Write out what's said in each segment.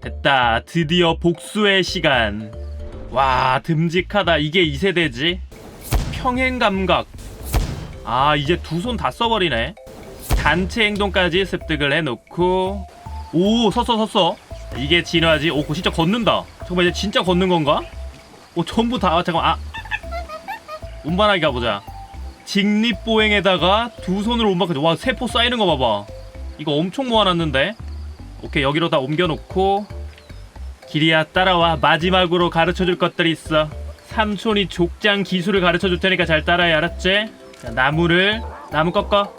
됐다. 드디어 복수의 시간. 와, 듬직하다. 이게 2세대지? 평행 감각. 아, 이제 두 손 다 써버리네. 단체 행동까지 습득을 해놓고. 오, 섰어, 섰어. 이게 진화지. 오, 진짜 걷는다. 잠깐만, 이제 진짜 걷는 건가? 오, 전부 다, 잠깐만, 아. 운반하기 가보자. 직립보행에다가 두 손으로 운반까지. 와, 세포 쌓이는 거 봐봐. 이거 엄청 모아놨는데. 오케이, 여기로 다 옮겨놓고. 기리야 따라와. 마지막으로 가르쳐줄 것들이 있어. 삼촌이 족장 기술을 가르쳐줄 테니까 잘 따라해 알았지? 자, 나무를 나무 꺾어.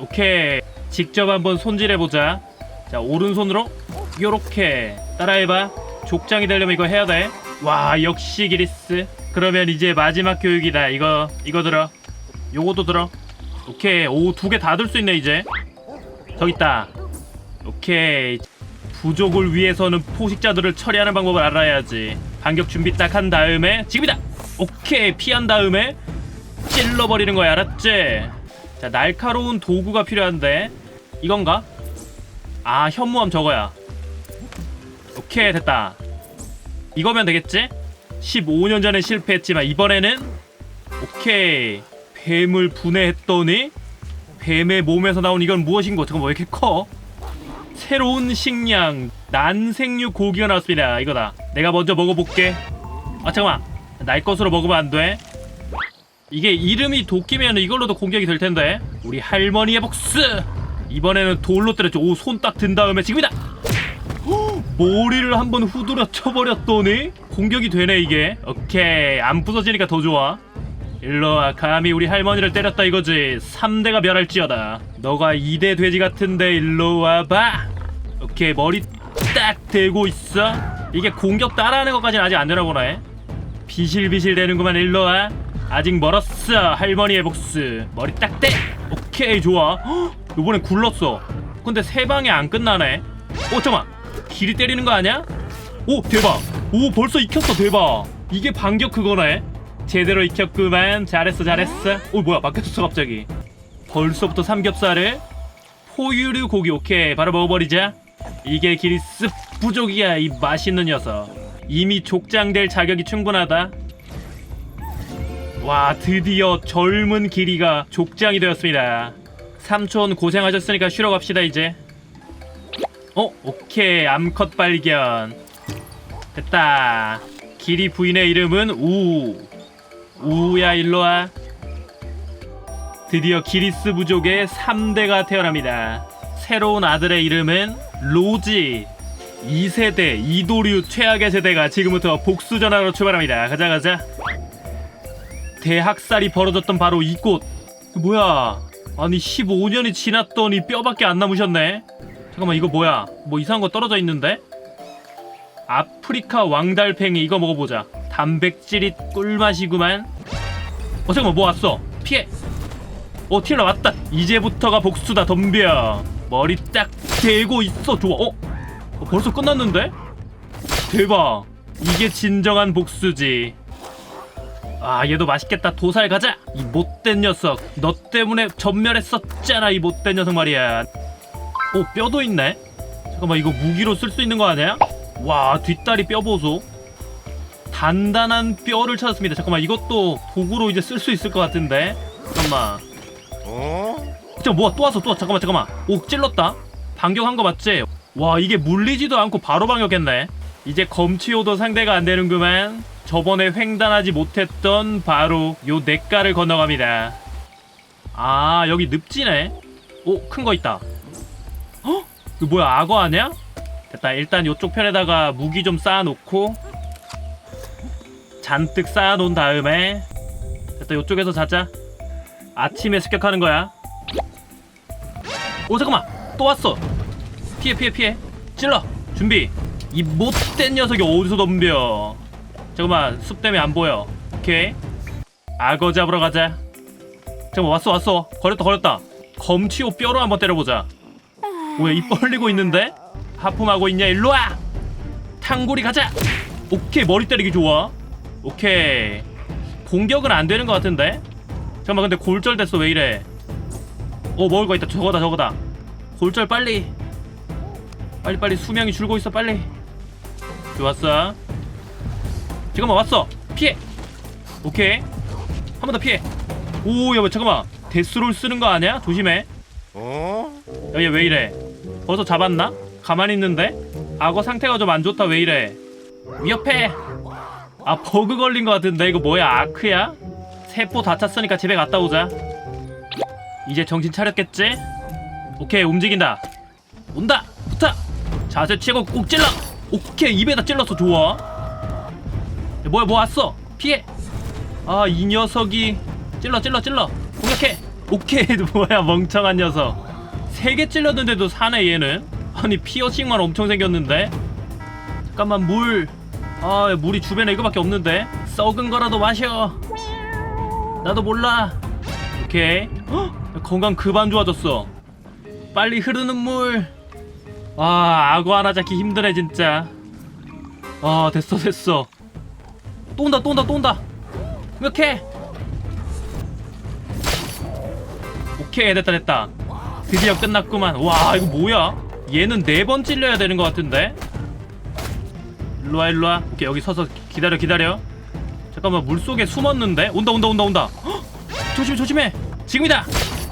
오케이 직접 한번 손질해보자. 자 오른손으로 요렇게 따라해봐. 족장이 되려면 이거 해야 돼와 역시 기리스. 그러면 이제 마지막 교육이다. 이거 이거 들어. 요거도 들어. 오케이 오 두 개 다 들 수 있네 이제. 저기 있다 오케이 부족을 위해서는 포식자들을 처리하는 방법을 알아야지. 반격 준비 딱 한 다음에 지금이다. 오케이 피한 다음에 찔러버리는 거야 알았지? 자 날카로운 도구가 필요한데 이건가? 아 현무암 저거야. 오케이 됐다. 이거면 되겠지? 15년 전에 실패했지만 이번에는 오케이 뱀을 분해했더니 뱀의 몸에서 나온 이건 무엇인고 잠깐만 왜 이렇게 커? 새로운 식량 난생류 고기가 나왔습니다. 이거다. 내가 먼저 먹어볼게. 아 잠깐만. 날 것으로 먹으면 안돼? 이게 이름이 도끼면 이걸로도 공격이 될 텐데. 우리 할머니의 복수! 이번에는 돌로 때렸죠. 오 손 딱 든 다음에 지금이다! 헉, 머리를 한번 후드려 쳐버렸더니 공격이 되네 이게. 오케이. 안 부서지니까 더 좋아 일로와 감히 우리 할머니를 때렸다 이거지. 3대가 멸할지어다. 너가 2대 돼지 같은데 일로 와 봐. 오케이 머리 딱 대고 있어. 이게 공격 따라하는 것까지는 아직 안 되나 보네. 비실비실 되는구만 일로와. 아직 멀었어 할머니의 복수. 머리 딱대. 오케이 좋아. 헉, 요번엔 굴렀어. 근데 세 방에 안 끝나네. 어 잠깐만. 길이 때리는 거 아니야? 오 대박. 오 벌써 익혔어 대박. 이게 반격 그거네 제대로 익혔구만. 잘했어 잘했어. 오 뭐야 바뀌었어 갑자기. 벌써부터 삼겹살을 포유류 고기 오케이. 바로 먹어버리자. 이게 기리스 부족이야 이 맛있는 녀석. 이미 족장될 자격이 충분하다. 와 드디어 젊은 기리가 족장이 되었습니다. 삼촌 고생하셨으니까 쉬러 갑시다 이제. 어 오케이. 암컷 발견. 됐다. 기리 부인의 이름은 우 우야 일로와. 드디어 기리스 부족의 3대가 태어납니다. 새로운 아들의 이름은 로지. 2세대 이도류 최악의 세대가 지금부터 복수 전화로 출발합니다. 가자 가자. 대학살이 벌어졌던 바로 이곳. 뭐야? 아니 15년이 지났더니 뼈밖에 안 남으셨네. 잠깐만 이거 뭐야? 뭐 이상한 거 떨어져 있는데? 아프리카 왕달팽이 이거 먹어보자. 단백질이 꿀맛이구만 어 잠깐만 뭐 왔어? 피해. 어 틸러 왔다. 이제부터가 복수다 덤벼. 머리 딱 대고 있어. 좋아. 어? 어 벌써 끝났는데? 대박. 이게 진정한 복수지. 아 얘도 맛있겠다. 도살 가자. 이 못된 녀석. 너 때문에 전멸했었잖아 이 못된 녀석 말이야. 어 뼈도 있네? 잠깐만 이거 무기로 쓸 수 있는 거 아니야? 와 뒷다리 뼈 보소 단단한 뼈를 찾았습니다. 잠깐만 이것도 도구로 이제 쓸 수 있을 것 같은데. 잠깐만. 잠깐 뭐야 또 왔어 또 왔어. 잠깐만 잠깐만. 오 찔렀다? 반격한 거 맞지? 와 이게 물리지도 않고 바로 반격했네. 이제 검치오도 상대가 안 되는구만. 저번에 횡단하지 못했던 바로 요 냇가를 건너갑니다. 아 여기 늪지네. 오큰 거 있다. 헉? 이거 뭐야 악어 아니야? 됐다 일단 요쪽 편에다가 무기 좀 쌓아놓고 잔뜩 쌓아놓은 다음에 됐다 요쪽에서 자자. 아침에 습격하는 거야. 오 잠깐만. 또 왔어. 피해 피해 피해. 찔러. 준비. 이 못된 녀석이 어디서 덤벼? 잠깐만 숲 때문에 안 보여. 오케이. 악어 잡으러 가자. 잠깐만 왔어 왔어. 걸렸다 걸렸다. 검치오 뼈로 한번 때려보자. 왜 입 벌리고 있는데? 하품하고 있냐 일로와! 탕골이 가자! 오케이 머리 때리기 좋아 오케이. 공격은 안 되는 것 같은데? 잠깐만 근데 골절 됐어. 왜 이래? 어 먹을 거 있다. 저거다 저거다. 골절 빨리. 빨리 빨리. 수명이 줄고 있어. 빨리. 좋았어. 잠깐만 왔어? 피해. 오케이. 한 번 더 피해. 오 여보 잠깐만. 데스롤 쓰는 거 아니야? 조심해. 야얘 왜 이래? 벌써 잡았나? 가만히 있는데? 악어 상태가 좀 안 좋다. 왜 이래? 위협해 아 버그 걸린 거 같은데. 이거 뭐야? 아크야? 세포 다 찼으니까 집에 갔다 오자. 이제 정신 차렸겠지? 오케이 움직인다. 온다! 붙어! 자세 취하고 꼭 찔러! 오케이 입에다 찔렀어 좋아. 야, 뭐야 뭐 왔어? 피해! 아 이 녀석이. 찔러 찔러 찔러! 공격해! 오케이 뭐야 멍청한 녀석. 세 개 찔렀는데도 사네 얘는? 아니 피어싱만 엄청 생겼는데? 잠깐만 물 아, 야, 물이 주변에 이거밖에 없는데 썩은 거라도 마셔 나도 몰라 오케이 헉, 건강 그반 좋아졌어 빨리 흐르는 물. 아, 악어 하나 잡기 힘드네 진짜. 아, 됐어 됐어. 또 온다 또 온다 또 온다. 공격해. 오케이 됐다 됐다. 드디어 끝났구만. 와 이거 뭐야? 얘는 네 번 찔려야 되는 것 같은데. 일로와 일로와. 오케이 여기 서서 기다려 기다려. 잠깐만 물 속에 숨었는데. 온다 온다 온다 온다. 헉! 조심해 조심해. 지금이다.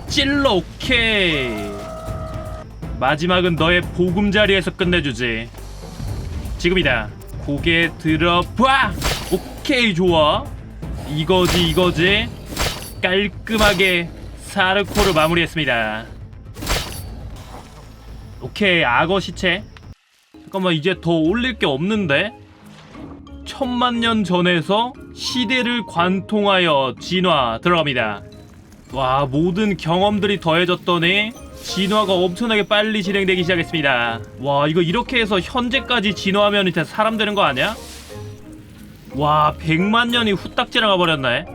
찔러 오케이. 마지막은 너의 보금자리에서 끝내주지. 지금이다. 고개 들어봐. 오케이 좋아. 이거지 이거지. 깔끔하게 사르코를 마무리했습니다. 오케이 악어 시체. 잠깐만 이제 더 올릴 게 없는데. 천만 년 전에서 시대를 관통하여 진화 들어갑니다. 와 모든 경험들이 더해졌더니 진화가 엄청나게 빨리 진행되기 시작했습니다. 와 이거 이렇게 해서 현재까지 진화하면 이제 사람 되는 거 아니야? 와 100만 년이 후딱 지나가 버렸네.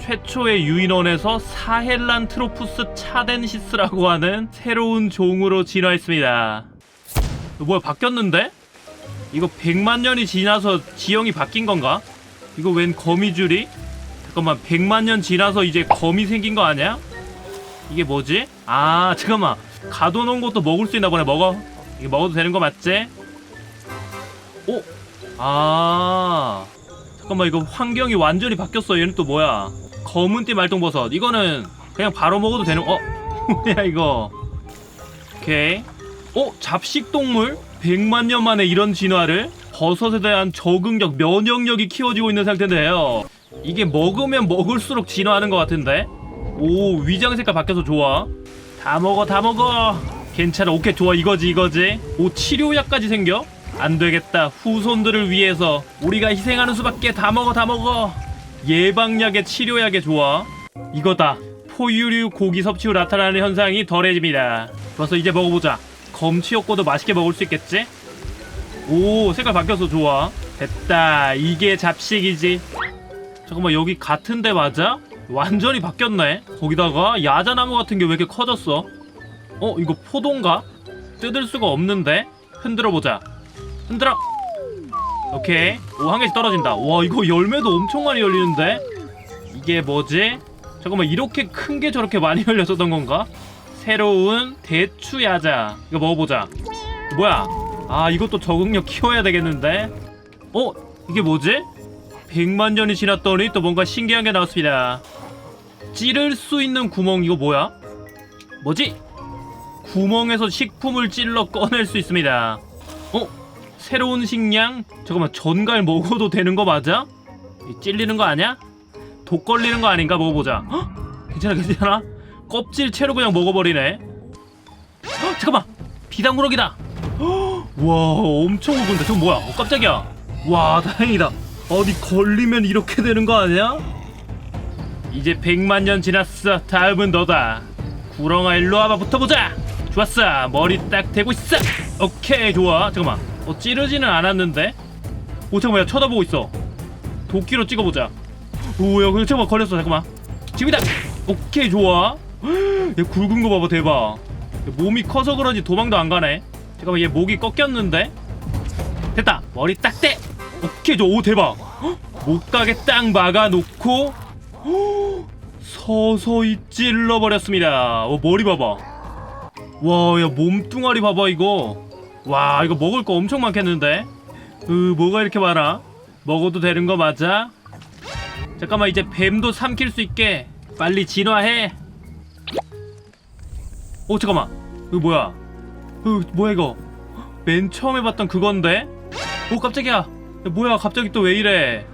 최초의 유인원에서 사헬란트로푸스 차덴시스라고 하는 새로운 종으로 진화했습니다. 뭐야 바뀌었는데? 이거 100만 년이 지나서 지형이 바뀐 건가? 이거 웬 거미줄이? 잠깐만 100만 년 지나서 이제 검이 생긴 거 아니야? 이게 뭐지? 아 잠깐만 가둬놓은 것도 먹을 수 있나 보네 먹어 이게 먹어도 되는 거 맞지? 오! 아 잠깐만 이거 환경이 완전히 바뀌었어 얘는 또 뭐야 검은띠 말똥버섯 이거는 그냥 바로 먹어도 되는 어? 뭐야 이거 오케이 어? 잡식동물? 100만 년 만에 이런 진화를? 버섯에 대한 적응력, 면역력이 키워지고 있는 상태인데요. 이게 먹으면 먹을수록 진화하는 것 같은데? 오 위장 색깔 바뀌어서 좋아. 다 먹어 다 먹어. 괜찮아. 오케이 좋아. 이거지 이거지. 오 치료약까지 생겨? 안 되겠다. 후손들을 위해서 우리가 희생하는 수밖에 다 먹어 다 먹어. 예방약에 치료약에 좋아. 이거다. 포유류 고기 섭취 후 나타나는 현상이 덜해집니다. 좋았어 이제 먹어보자 검치였고도 맛있게 먹을 수 있겠지? 오 색깔 바뀌어서 좋아. 됐다. 이게 잡식이지. 잠깐만 여기 같은데 맞아? 완전히 바뀌었네. 거기다가 야자나무 같은 게 왜 이렇게 커졌어? 어 이거 포도인가? 뜯을 수가 없는데? 흔들어 보자. 흔들어. 오케이. 오 한 개씩 떨어진다. 와 이거 열매도 엄청 많이 열리는데? 이게 뭐지? 잠깐만 이렇게 큰 게 저렇게 많이 열렸었던 건가? 새로운 대추 야자 이거 먹어보자 뭐야 아 이것도 적응력 키워야 되겠는데 어 이게 뭐지? 100만 년이 지났더니 또 뭔가 신기한 게 나왔습니다. 찌를 수 있는 구멍 이거 뭐야? 뭐지? 구멍에서 식품을 찔러 꺼낼 수 있습니다. 어? 새로운 식량? 잠깐만 전갈 먹어도 되는 거 맞아? 이 찔리는 거 아니야? 독 걸리는 거 아닌가 먹어보자. 헉? 괜찮아 괜찮아? 껍질 채로 그냥 먹어버리네. 헉, 잠깐만 비단구렁이다. 헉, 와 엄청 무거운데 저거 뭐야? 어, 깜짝이야. 와 다행이다. 어디 걸리면 이렇게 되는 거 아니야? 이제 100만 년 지났어. 다음은 너다. 구렁아 일로 와봐 붙어보자. 좋았어. 머리 딱 대고 있어. 오케이 좋아. 잠깐만. 어 찌르지는 않았는데. 오 잠깐만 야 쳐다보고 있어. 도끼로 찍어보자. 오야 잠깐만 걸렸어. 잠깐만. 지금이다. 오케이 좋아. 얘 굵은 거 봐봐 대박. 얘 몸이 커서 그런지 도망도 안 가네. 잠깐만 얘 목이 꺾였는데. 됐다. 머리 딱 대. 오케이 저오 대박 헉, 못 가게 딱 막아놓고 헉, 서서히 찔러버렸습니다 어, 머리 봐봐 와 야 몸뚱아리 봐봐 이거 와 이거 먹을 거 엄청 많겠는데 으 뭐가 이렇게 많아 먹어도 되는 거 맞아? 잠깐만 이제 뱀도 삼킬 수 있게 빨리 진화해 오 잠깐만. 이거 뭐야? 으 뭐야 이거? 맨 처음에 봤던 그건데? 오 깜짝이야 야, 뭐야 갑자기 또 왜 이래